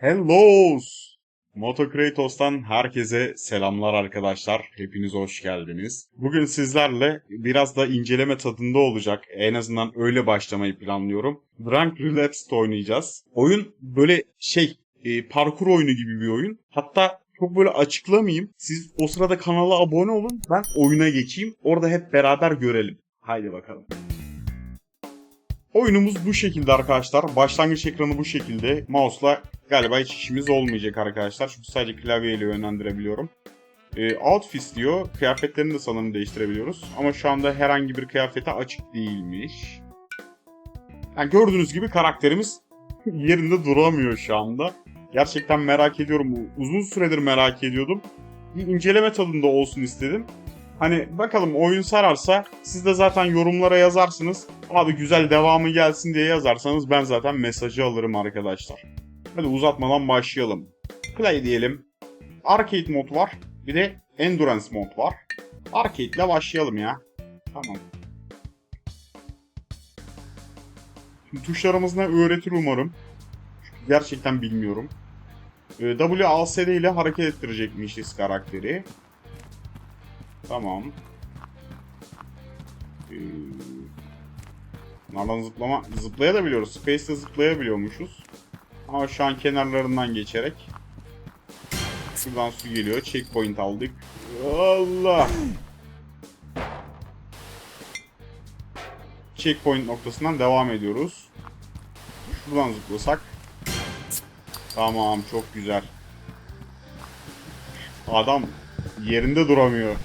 Hellos! Moto Kratos'tan herkese selamlar arkadaşlar. Hepiniz hoş geldiniz. Bugün sizlerle biraz da inceleme tadında olacak. En azından öyle başlamayı planlıyorum. Drunk Relapsed oynayacağız. Oyun böyle şey, e, parkur oyunu gibi bir oyun. Hatta çok böyle açıklamayayım. Siz o sırada kanala abone olun. Ben oyuna geçeyim. Orada hep beraber görelim. Haydi bakalım. Oyunumuz bu şekilde arkadaşlar. Başlangıç ekranı bu şekilde. Mouse'la galiba hiç işimiz olmayacak arkadaşlar. Çünkü sadece klavyeyle yönlendirebiliyorum. E, outfit diyor. Kıyafetlerini de sanırım değiştirebiliyoruz. Ama şu anda herhangi bir kıyafete açık değilmiş. Yani gördüğünüz gibi karakterimiz yerinde duramıyor şu anda. Gerçekten merak ediyorum. Uzun süredir merak ediyordum. Bir inceleme tadında olsun istedim. Hani bakalım oyun sararsa siz de zaten yorumlara yazarsınız. Abi güzel devamı gelsin diye yazarsanız ben zaten mesajı alırım arkadaşlar. Hadi uzatmadan başlayalım. Play diyelim. Arcade mod var. Bir de Endurance mod var. Arcade ile başlayalım ya. Tamam. Şimdi tuşlarımız öğretir umarım. Çünkü gerçekten bilmiyorum. Ee, WASD ile hareket ettirecekmişiz karakteri. Tamam. Ee, Bunlardan zıplama, zıplayabiliyoruz. Space'de zıplayabiliyormuşuz. Ama şu an kenarlarından geçerek. Şuradan su geliyor. Checkpoint aldık. Allah! Checkpoint noktasından devam ediyoruz. Şuradan zıplasak. Tamam çok güzel. Adam yerinde duramıyor.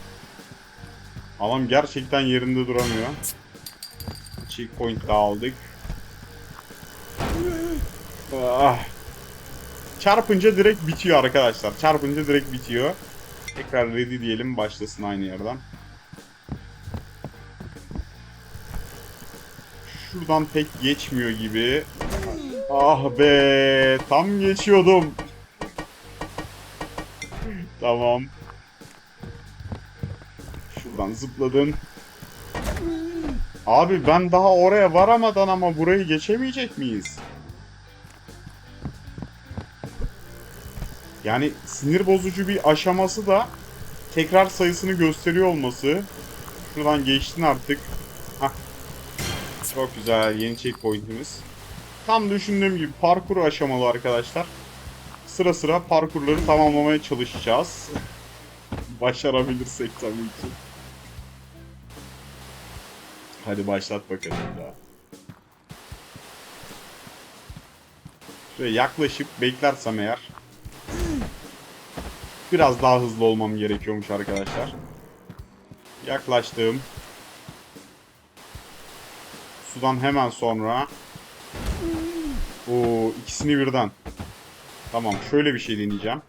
Adam gerçekten yerinde duramıyor. Checkpoint da aldık. Ah. Çarpınca direkt bitiyor arkadaşlar. Çarpınca direkt bitiyor. Tekrar ready diyelim başlasın aynı yerden. Şuradan pek geçmiyor gibi. Ah be, tam geçiyordum. Tamam. Şuradan zıpladın. Abi ben daha oraya varamadan ama burayı geçemeyecek miyiz? Yani sinir bozucu bir aşaması da tekrar sayısını gösteriyor olması. Şuradan geçtin artık. Hah. Çok güzel yeni checkpoint'imiz. Tam düşündüğüm gibi parkur aşamalı arkadaşlar. Sıra sıra parkurları tamamlamaya çalışacağız. Başarabilirsek tabii ki. Hadi başlat bakalım daha. Şöyle yaklaşıp beklersem eğer biraz daha hızlı olmam gerekiyormuş arkadaşlar. Yaklaştım. Sudan hemen sonra o ikisini birden. Tamam şöyle bir şey deneyeceğim.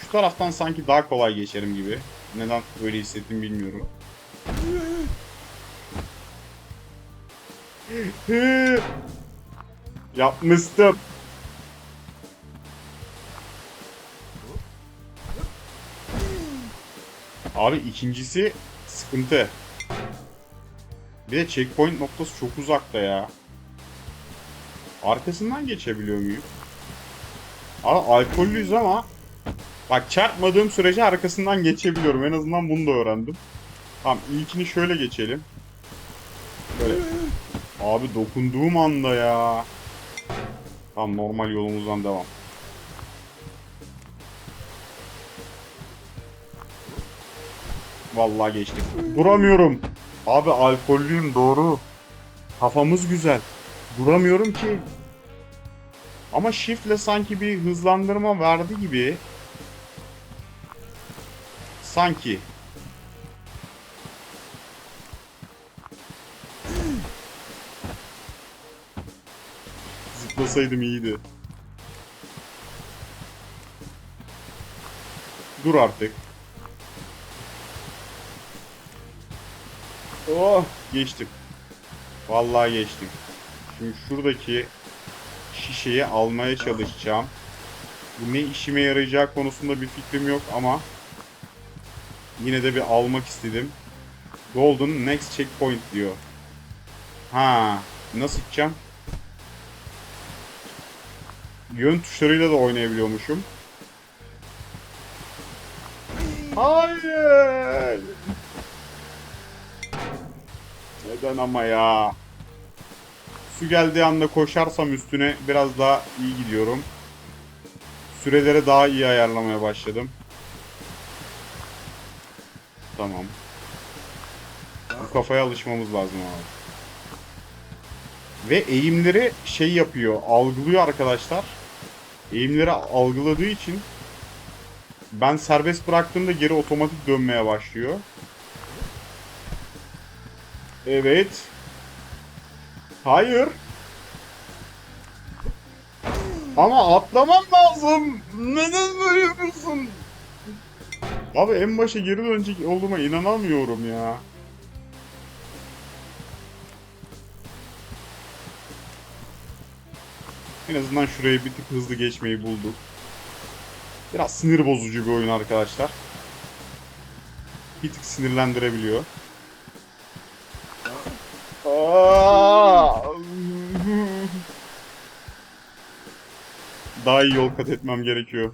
Şu taraftan sanki daha kolay geçerim gibi. Neden öyle hissettim bilmiyorum. Yapmıştım. Abi ikincisi sıkıntı. Bir de checkpoint noktası çok uzakta ya. Arkasından geçebiliyor muyum? Abi alkollüyüz ama bak çarpmadığım sürece arkasından geçebiliyorum. En azından bunu da öğrendim. Tamam ilkini şöyle geçelim. Böyle. Abi dokunduğum anda ya. Tamam normal yolumuzdan devam. Vallahi geçtik. Duramıyorum. Abi alkollüyüm doğru. Kafamız güzel. Duramıyorum ki. Ama shiftle sanki bir hızlandırma verdi gibi. Sanki. Zıplasaydım iyiydi. Dur artık. Oh geçtim. Vallahi geçtim. Şimdi şuradaki şişeyi almaya çalışacağım. Bu ne işime yarayacağı konusunda bir fikrim yok ama yine de bir almak istedim. Golden Next Checkpoint diyor. Ha, nasıl gideceğim? yön tuşlarıyla da oynayabiliyormuşum. Hayır. Neden ama ya? Su geldiği anda koşarsam üstüne biraz daha iyi gidiyorum. Süreleri daha iyi ayarlamaya başladım. Tamam. Bu kafaya alışmamız lazım abi. Ve eğimleri şey yapıyor, algılıyor arkadaşlar. Eğimleri algıladığı için ben serbest bıraktığımda geri otomatik dönmeye başlıyor. Evet. Hayır. Ama atlamam lazım. Neden böyle yapıyorsun? Abi en başa geri dönecek olduğuma inanamıyorum ya. En azından şurayı bir tık hızlı geçmeyi bulduk. Biraz sinir bozucu bir oyun arkadaşlar. Bir tık sinirlendirebiliyor. Daha iyi yol kat etmem gerekiyor.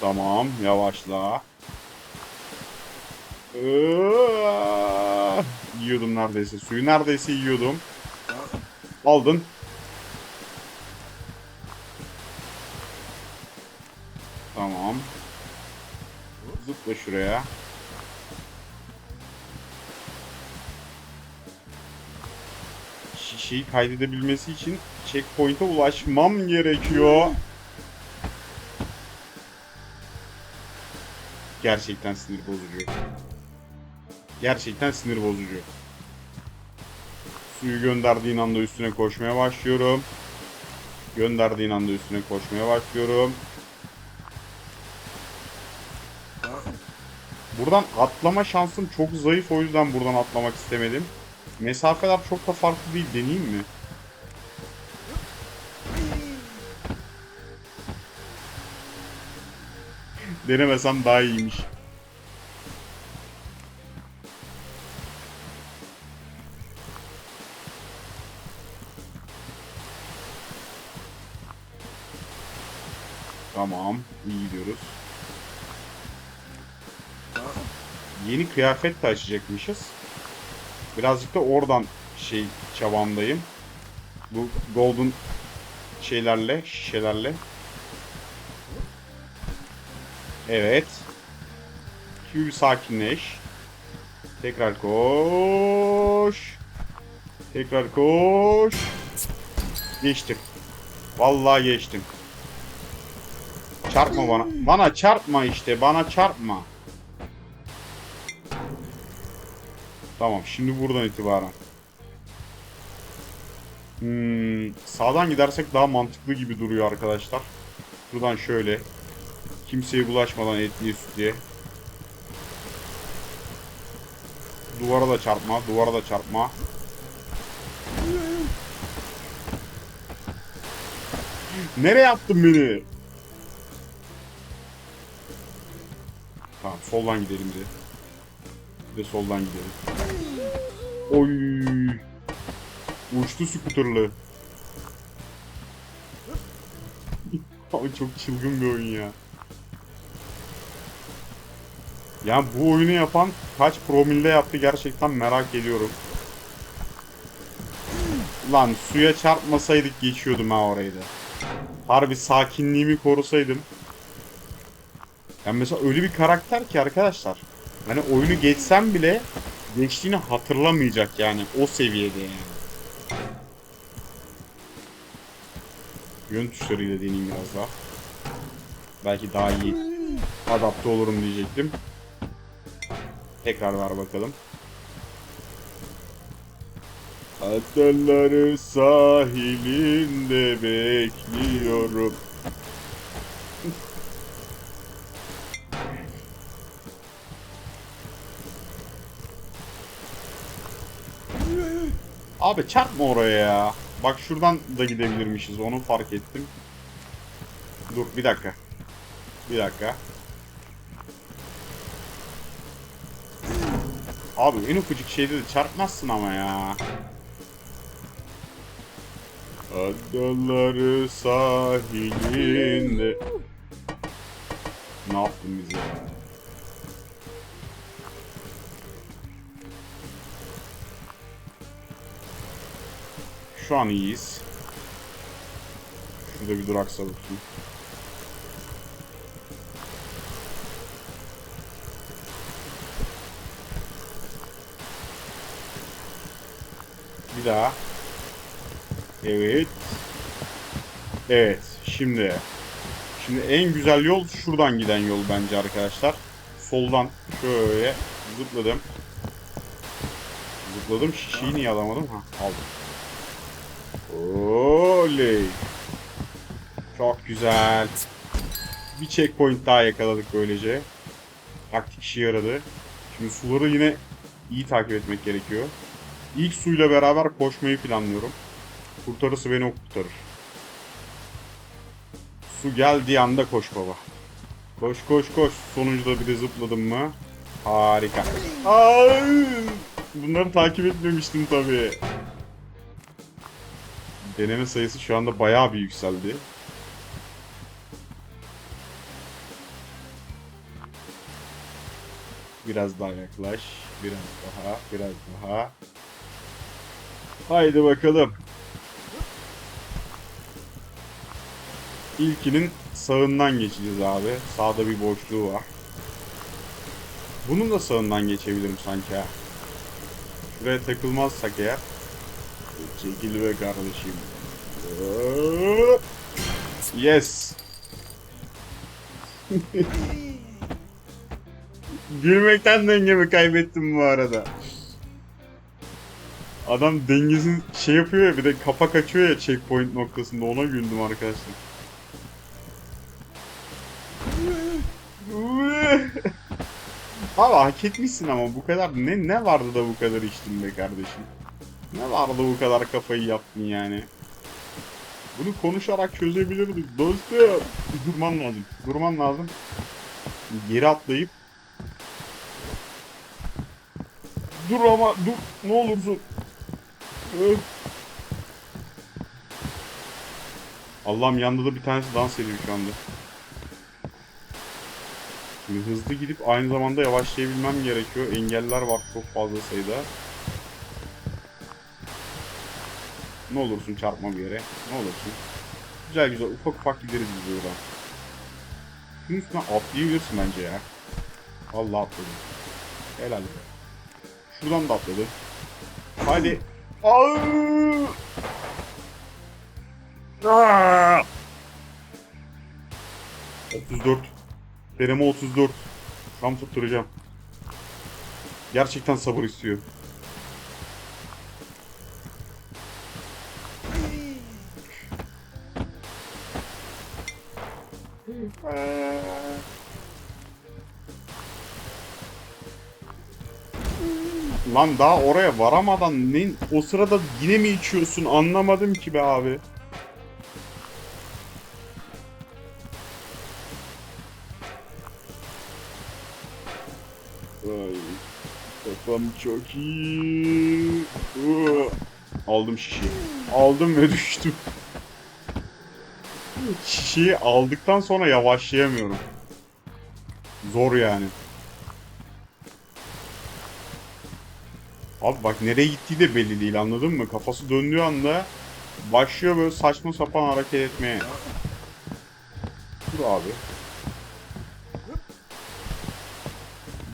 Tamam, yavaşla. Yiyordum neredeyse. Suyu neredeyse yiyordum. Aldın. Şuraya. Şişeyi kaydedebilmesi için checkpoint'e ulaşmam gerekiyor. Gerçekten sinir bozucu. Gerçekten sinir bozucu. Suyu gönderdiğin anda üstüne koşmaya başlıyorum. Gönderdiğin anda üstüne koşmaya başlıyorum. Buradan atlama şansım çok zayıf o yüzden buradan atlamak istemedim. Mesafeler çok da farklı değil deneyeyim mi? Denemesem daha iyiymiş. Yeni kıyafet de açacakmışız. Birazcık da oradan şey çabamdayım. Bu golden şeylerle, şişelerle. Evet. Q sakinleş. Tekrar koş. Tekrar koş. Geçtim. Vallahi geçtim. Çarpma bana. Bana çarpma işte. Bana çarpma. Tamam. Şimdi buradan itibaren. Hmm, sağdan gidersek daha mantıklı gibi duruyor arkadaşlar. Buradan şöyle. Kimseye bulaşmadan etliye sütlüye. Duvara da çarpma. Duvara da çarpma. Nereye attın beni? Tamam soldan gidelim de. Bir de soldan gidelim. Oy. Uçtu skuterlı. Abi çok çılgın bir oyun ya. Ya bu oyunu yapan kaç promille yaptı gerçekten merak ediyorum. Lan suya çarpmasaydık geçiyordum ha orayı da. Harbi sakinliğimi korusaydım. Yani mesela öyle bir karakter ki arkadaşlar. Hani oyunu geçsem bile geçtiğini hatırlamayacak yani o seviyede yani. Yön tuşlarıyla deneyeyim biraz daha. Belki daha iyi adapte olurum diyecektim. Tekrar ver bakalım. Adaları sahilinde bekliyorum. Abi çarpma oraya ya. Bak şuradan da gidebilirmişiz. Onu fark ettim. Dur bir dakika. Bir dakika. Abi en ufacık şeyde de çarpmazsın ama ya. Adaları sahilinde. Ne yaptın bize ya? Şu an iyiyiz. Şurada bir duraksa olsun. Bir daha. Evet. Evet. Şimdi. Şimdi en güzel yol şuradan giden yol bence arkadaşlar. Soldan şöyle zıpladım. Zıpladım. Şişeyi niye alamadım? Ha aldım. Oley. Çok güzel. Bir checkpoint daha yakaladık böylece. Taktik işe yaradı. Şimdi suları yine iyi takip etmek gerekiyor. İlk suyla beraber koşmayı planlıyorum. Kurtarısı beni o kurtarır. Su geldiği anda koş baba. Koş koş koş. Sonuncuda bir de zıpladım mı? Harika. Ay! Bunları takip etmemiştim tabii. Deneme sayısı şu anda bayağı bir yükseldi. Biraz daha yaklaş. Biraz daha, biraz daha. Haydi bakalım. İlkinin sağından geçeceğiz abi. Sağda bir boşluğu var. Bunun da sağından geçebilirim sanki ha. Şuraya takılmazsak eğer. Çekil be kardeşim. Yes. Gülmekten dengemi kaybettim bu arada. Adam dengesini şey yapıyor ya bir de kapak açıyor ya checkpoint noktasında ona güldüm arkadaşlar. Abi hak etmişsin ama bu kadar ne ne vardı da bu kadar içtin be kardeşim? Ne vardı bu kadar kafayı yaptın yani? Bunu konuşarak çözebilirdik dostum. Durman lazım. Durman lazım. Geri atlayıp Dur ama dur ne olursun. Allah'ım yanında da bir tanesi dans ediyor şu anda. Şimdi hızlı gidip aynı zamanda yavaşlayabilmem gerekiyor. Engeller var çok fazla sayıda. Ne olursun çarpma bir yere. Ne olursun. Güzel güzel ufak ufak gideriz biz buradan. Şunun üstüne atlayabilirsin bence ya. Vallahi atladım. Helal. Şuradan da atladı. Hadi. Aa! Aa! 34. Deneme 34. Tam tutturacağım. Gerçekten sabır istiyor. Lan daha oraya varamadan ne, o sırada yine mi içiyorsun anlamadım ki be abi. Ay, kafam çok iyi. Aldım şişeyi. Aldım ve düştüm. Şişeyi aldıktan sonra yavaşlayamıyorum. Zor yani. Abi bak nereye gittiği de belli değil anladın mı? Kafası döndüğü anda başlıyor böyle saçma sapan hareket etmeye. Dur abi.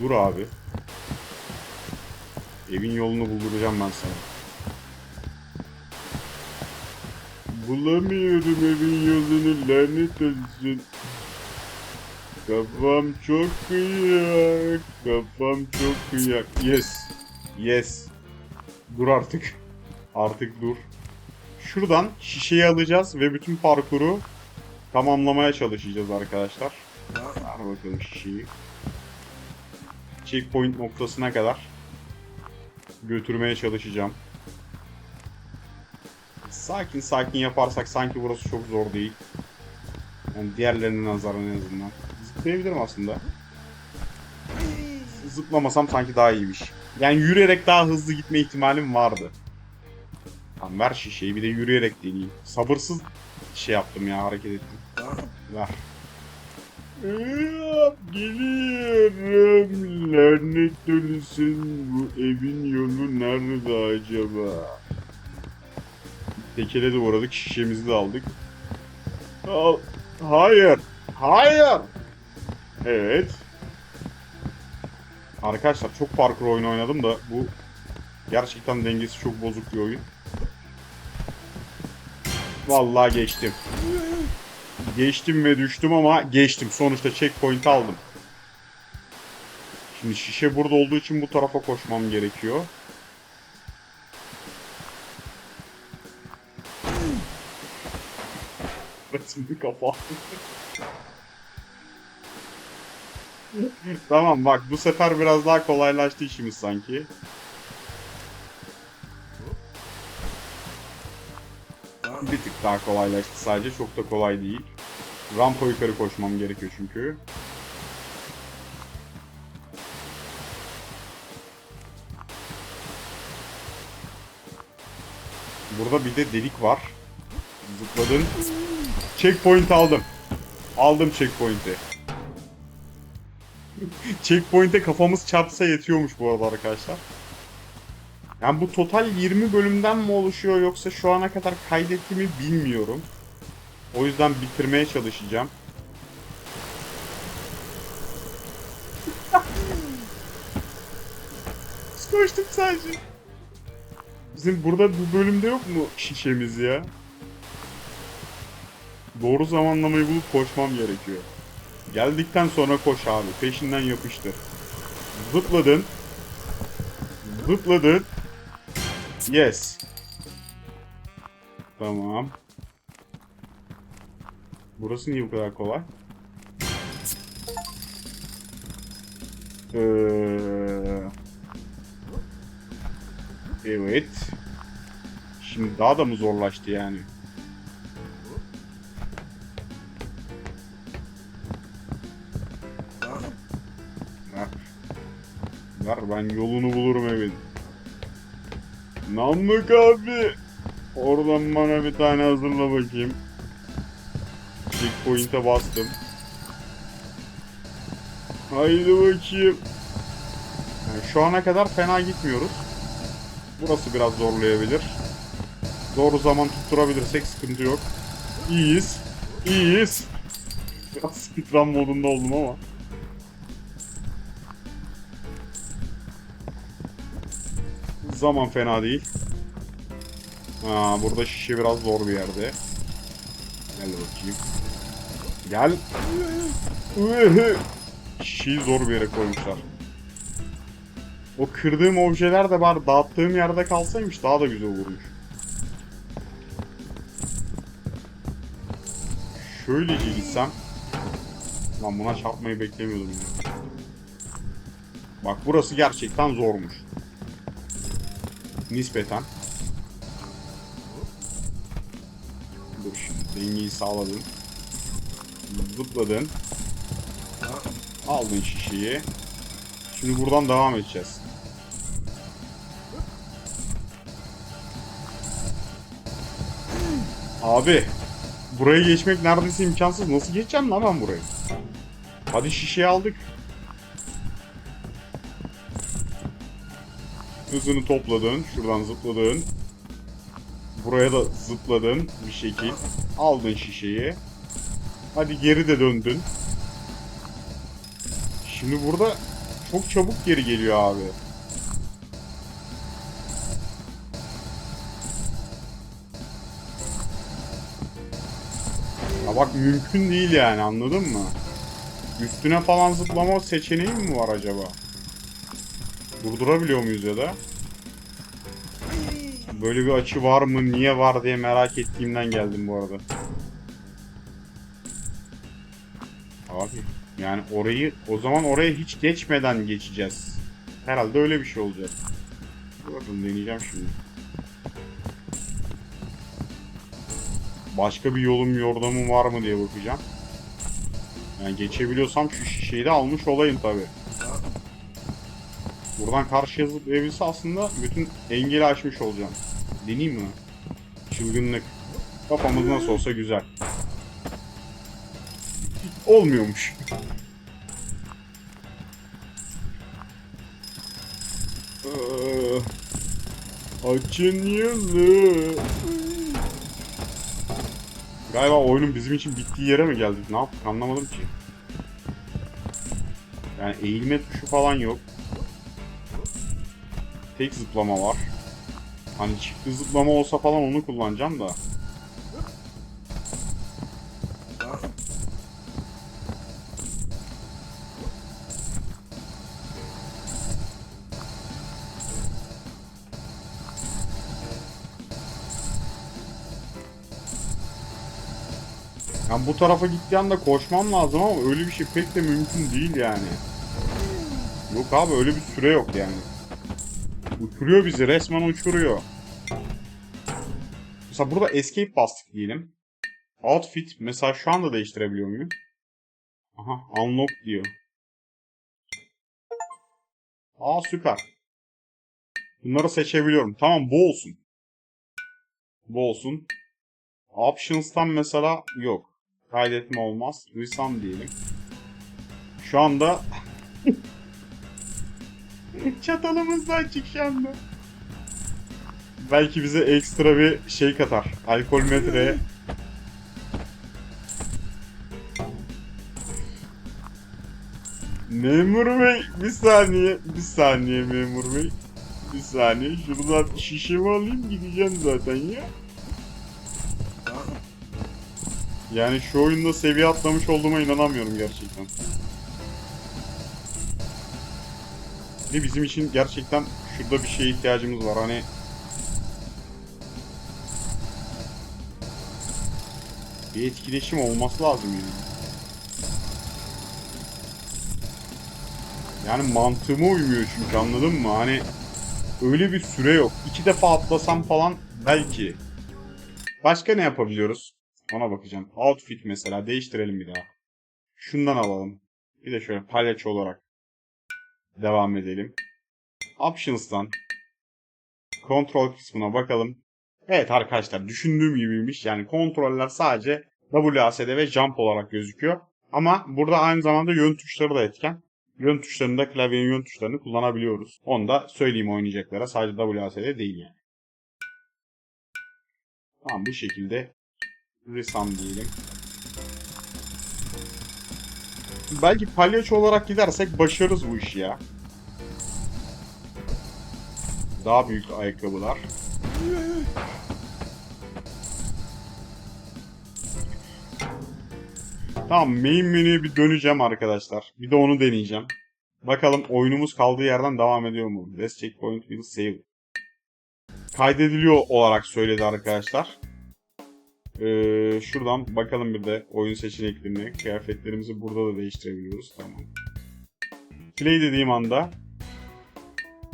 Dur abi. Evin yolunu bulduracağım ben sana. Bulamıyorum evin yolunu lanet olsun. Kafam çok kıyak. Kafam çok kıyak. Yes. Yes. Dur artık. Artık dur. Şuradan şişeyi alacağız ve bütün parkuru tamamlamaya çalışacağız arkadaşlar. Ver bakalım şişeyi. Checkpoint noktasına kadar götürmeye çalışacağım. Sakin sakin yaparsak sanki burası çok zor değil. Yani diğerlerine nazaran en azından. Zıplayabilirim aslında. Zıplamasam sanki daha iyiymiş. Yani yürüyerek daha hızlı gitme ihtimalim vardı. Tamam ver şişeyi bir de yürüyerek deneyeyim. Sabırsız şey yaptım ya hareket ettim. Ver. Geliyorum. Lanet ölüsün. Bu evin yolu nerede acaba? Tekele de uğradık. Şişemizi de aldık. Al. Hayır. Hayır. Evet. Arkadaşlar çok parkur oyunu oynadım da bu gerçekten dengesi çok bozuk bir oyun. Vallahi geçtim. Geçtim ve düştüm ama geçtim. Sonuçta checkpoint aldım. Şimdi şişe burada olduğu için bu tarafa koşmam gerekiyor. Şimdi kafa. tamam bak bu sefer biraz daha kolaylaştı işimiz sanki. Bir tık daha kolaylaştı sadece çok da kolay değil. Rampa yukarı koşmam gerekiyor çünkü. Burada bir de delik var. Zıpladın. Checkpoint aldım. Aldım checkpoint'i. Checkpoint'e kafamız çarpsa yetiyormuş bu arada arkadaşlar. Yani bu total 20 bölümden mi oluşuyor yoksa şu ana kadar kaydettiğimi bilmiyorum. O yüzden bitirmeye çalışacağım. Koştum sadece. Bizim burada bu bölümde yok mu şişemiz ya? Doğru zamanlamayı bulup koşmam gerekiyor. Geldikten sonra koş abi. Peşinden yapıştır. Zıpladın. Zıpladın. Yes. Tamam. Burası niye bu kadar kolay? Ee, evet. Şimdi daha da mı zorlaştı yani? Ver ben yolunu bulurum evin. Namık abi. Oradan bana bir tane hazırla bakayım. Checkpoint'e bastım. Haydi bakayım. Yani şu ana kadar fena gitmiyoruz. Burası biraz zorlayabilir. Doğru zaman tutturabilirsek sıkıntı yok. İyiyiz. İyiyiz. Biraz speedrun modunda oldum ama. Zaman fena değil. Aa, burada şişe biraz zor bir yerde. Gel bakayım. Gel. Şişeyi zor bir yere koymuşlar. O kırdığım objeler de var. Dağıttığım yerde kalsaymış daha da güzel olurmuş. Şöylece gitsem. Lan buna çarpmayı beklemiyordum. Bak burası gerçekten zormuş. Nispeten. Dur dengeyi sağladın. Zıpladın. Aldın şişeyi. Şimdi buradan devam edeceğiz. Abi. Buraya geçmek neredeyse imkansız. Nasıl geçeceğim lan ben burayı? Hadi şişeyi aldık. Hızını topladın. Şuradan zıpladın. Buraya da zıpladın bir şekil. Aldın şişeyi. Hadi geri de döndün. Şimdi burada çok çabuk geri geliyor abi. Ya bak mümkün değil yani anladın mı? Üstüne falan zıplama seçeneği mi var acaba? Durdurabiliyor muyuz ya da? Böyle bir açı var mı, niye var diye merak ettiğimden geldim bu arada. Abi yani orayı o zaman oraya hiç geçmeden geçeceğiz. Herhalde öyle bir şey olacak. Bakın deneyeceğim şimdi. Başka bir yolum yordamım var mı diye bakacağım. Yani geçebiliyorsam şu şişeyi de almış olayım tabi. Buradan karşıya zıplayabilse aslında bütün engeli aşmış olacağım. Deneyeyim mi? Çılgınlık. Kafamız nasıl olsa güzel. Olmuyormuş. Açın yılı. Galiba oyunun bizim için bittiği yere mi geldik? Ne yaptık anlamadım ki. Yani eğilme tuşu falan yok. Tek zıplama var. Hani çiftli zıplama olsa falan onu kullanacağım da. Yani bu tarafa gittiği anda koşmam lazım ama öyle bir şey pek de mümkün değil yani. Yok abi öyle bir süre yok yani. Uçuruyor bizi resmen uçuruyor. Mesela burada escape bastık diyelim. Outfit mesela şu anda değiştirebiliyor muyum? Aha unlock diyor. Aa süper. Bunları seçebiliyorum. Tamam bu olsun. Bu olsun. Options'tan mesela yok. Kaydetme olmaz. Resum diyelim. Şu anda çatalımız da açık şu anda. Belki bize ekstra bir şey katar. Alkol metreye. Memur bey bir saniye bir saniye memur bey bir saniye şuradan şişemi alayım gideceğim zaten ya. Yani şu oyunda seviye atlamış olduğuma inanamıyorum gerçekten. Ve bizim için gerçekten şurada bir şeye ihtiyacımız var. Hani bir etkileşim olması lazım yani. Yani mantığıma uymuyor çünkü anladın mı? Hani öyle bir süre yok. İki defa atlasam falan belki. Başka ne yapabiliyoruz? Ona bakacağım. Outfit mesela değiştirelim bir daha. Şundan alalım. Bir de şöyle palyaço olarak devam edelim. Options'tan kontrol kısmına bakalım. Evet arkadaşlar düşündüğüm gibiymiş. Yani kontroller sadece WASD ve jump olarak gözüküyor. Ama burada aynı zamanda yön tuşları da etken. Yön tuşlarında klavyenin yön tuşlarını kullanabiliyoruz. Onu da söyleyeyim oynayacaklara. Sadece WASD değil yani. Tamam bu şekilde Risam diyelim. Belki palyaço olarak gidersek başarırız bu işi ya. Daha büyük ayakkabılar. Tamam main menüye bir döneceğim arkadaşlar. Bir de onu deneyeceğim. Bakalım oyunumuz kaldığı yerden devam ediyor mu? This checkpoint will save. Kaydediliyor olarak söyledi arkadaşlar. Ee, şuradan bakalım bir de oyun seçeneklerine. Kıyafetlerimizi burada da değiştirebiliyoruz. Tamam. Play dediğim anda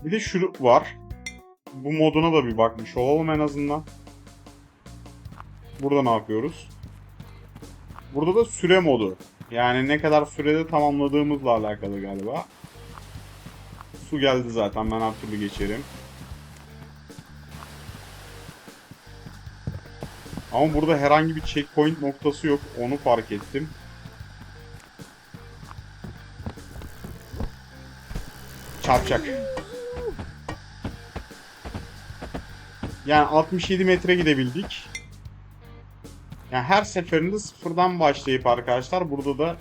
bir de şu var. Bu moduna da bir bakmış olalım en azından. Burada ne yapıyoruz? Burada da süre modu. Yani ne kadar sürede tamamladığımızla alakalı galiba. Su geldi zaten ben her türlü geçerim. Ama burada herhangi bir checkpoint noktası yok. Onu fark ettim. Çarpacak. Yani 67 metre gidebildik. Yani her seferinde sıfırdan başlayıp arkadaşlar burada da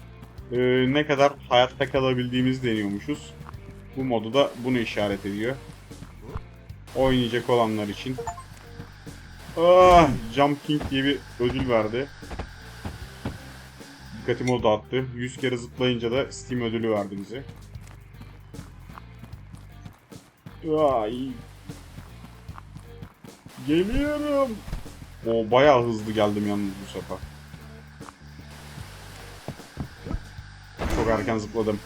e, ne kadar hayatta kalabildiğimizi deniyormuşuz. Bu modu da bunu işaret ediyor. Oynayacak olanlar için. Ah, Jump King diye bir ödül verdi. Dikkatimi o dağıttı. 100 kere zıplayınca da Steam ödülü verdi bize. Ay. Geliyorum. O bayağı hızlı geldim yalnız bu sefer. Çok erken zıpladım.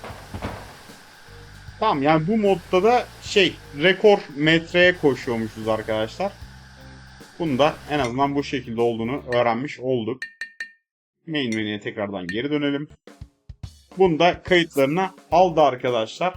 Tamam yani bu modda da şey rekor metreye koşuyormuşuz arkadaşlar. Bunu da en azından bu şekilde olduğunu öğrenmiş olduk. Main menüye tekrardan geri dönelim. Bunu da kayıtlarına aldı arkadaşlar.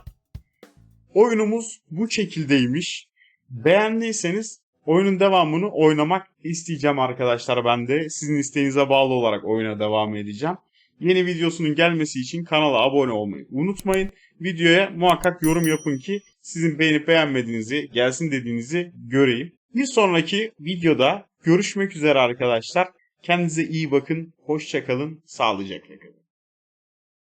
Oyunumuz bu şekildeymiş. Beğendiyseniz oyunun devamını oynamak isteyeceğim arkadaşlar ben de. Sizin isteğinize bağlı olarak oyuna devam edeceğim. Yeni videosunun gelmesi için kanala abone olmayı unutmayın. Videoya muhakkak yorum yapın ki sizin beğenip beğenmediğinizi, gelsin dediğinizi göreyim. Bir sonraki videoda görüşmek üzere arkadaşlar. Kendinize iyi bakın, hoşçakalın, sağlıcakla kalın.